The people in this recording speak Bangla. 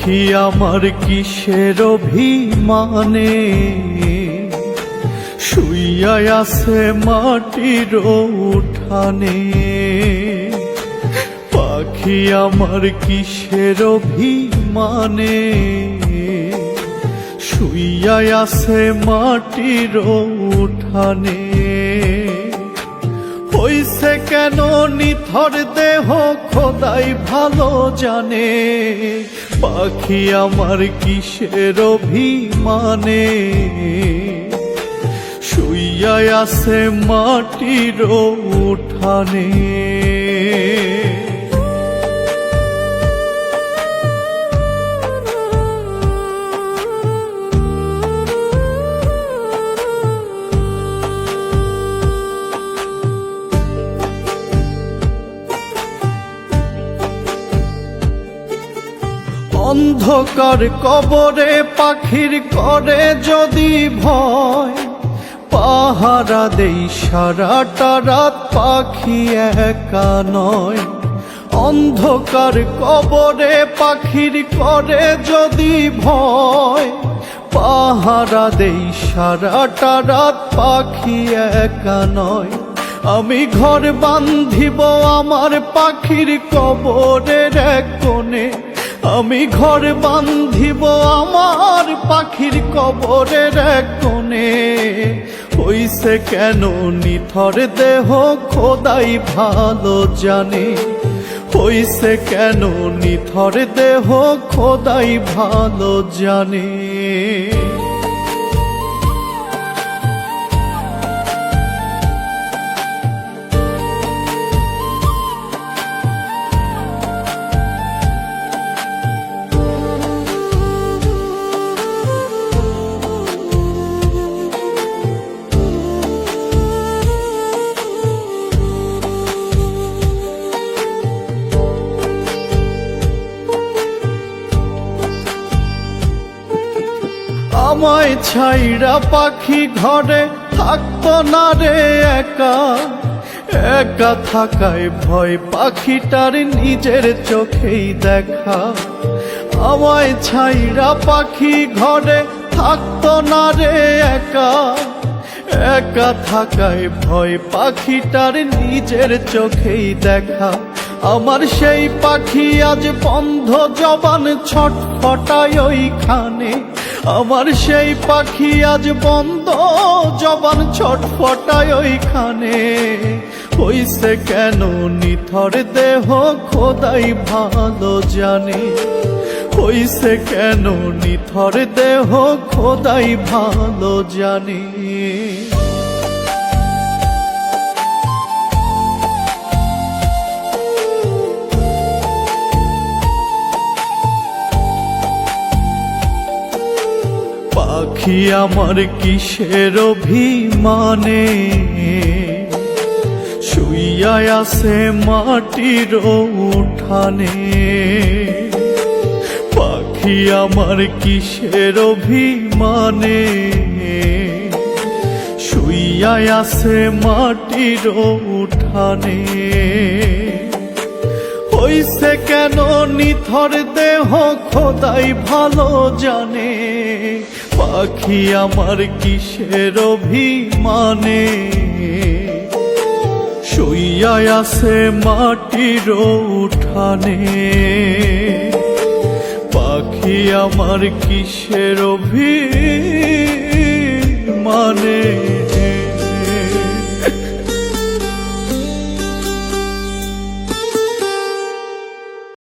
পাখি আমার কিসের অভিমানে? শুইয়া আছে মাটির উঠানে। পাখি আমার কিসের অভিমানে? শুইয়া আছে মাটির উঠানে। হইছে কেন নিথর দেহ খোদাই ভালো জানে? পাখি আমার কিসের অভিমানে? শুইয়া আছে মাটির উঠানে। অন্ধকার কবরে পাখির করে যদি ভয়, পাহারা দেই সারাটা রাত পাখি একা নয়। অন্ধকার কবরে পাখির করে যদি ভয়, পাহারা দেই সারাটা রাত পাখি একা নয়। আমি ঘর বান্ধিব আমার পাখির কবরের এক কোণে আমি ঘর বান্ধিব আমার পাখির কবরের কোণে। হইছে কেন নিথর দেহ খোদাই ভালো জানে। হইছে কেন নিথর দেহ খোদাই ভালো জানে। আমায় ছাইরা পাখি ঘরে থাকতো না রে একা। একা থাকায় ভয় পাখিটার নিজের চোখেই দেখা। আমায় ছাইরা পাখি ঘরে থাকতো না রে একা। একা থাকায় ভয় পাখিটার নিজের চোখেই দেখা। আমার সেই পাখি আজ বন্ধ, জবান ছটফটায় ওইখানে। আমার সেই পাখি আজ বন্ধ, জবান ছটফটায় ওইখানে। হইছে কেন নিথর দেহ, খোদাই ভালো জানে। হইছে কেন নিথর দেহ, খোদাই ভালো জানে। পাখি আমার কিসের অভিমানে? শুইয়া আছে মাটির উঠানে। পাখি আমার কিসের অভিমানে? শুইয়া আছে মাটির উঠানে। হইছে কেন? নিথর দেহ খোদাই ভালো জানে। পাখি আমার কিসের অভিমানে? শুইয়া আছে মাটির উঠানে। পাখি আমার কিসের অভিমানে?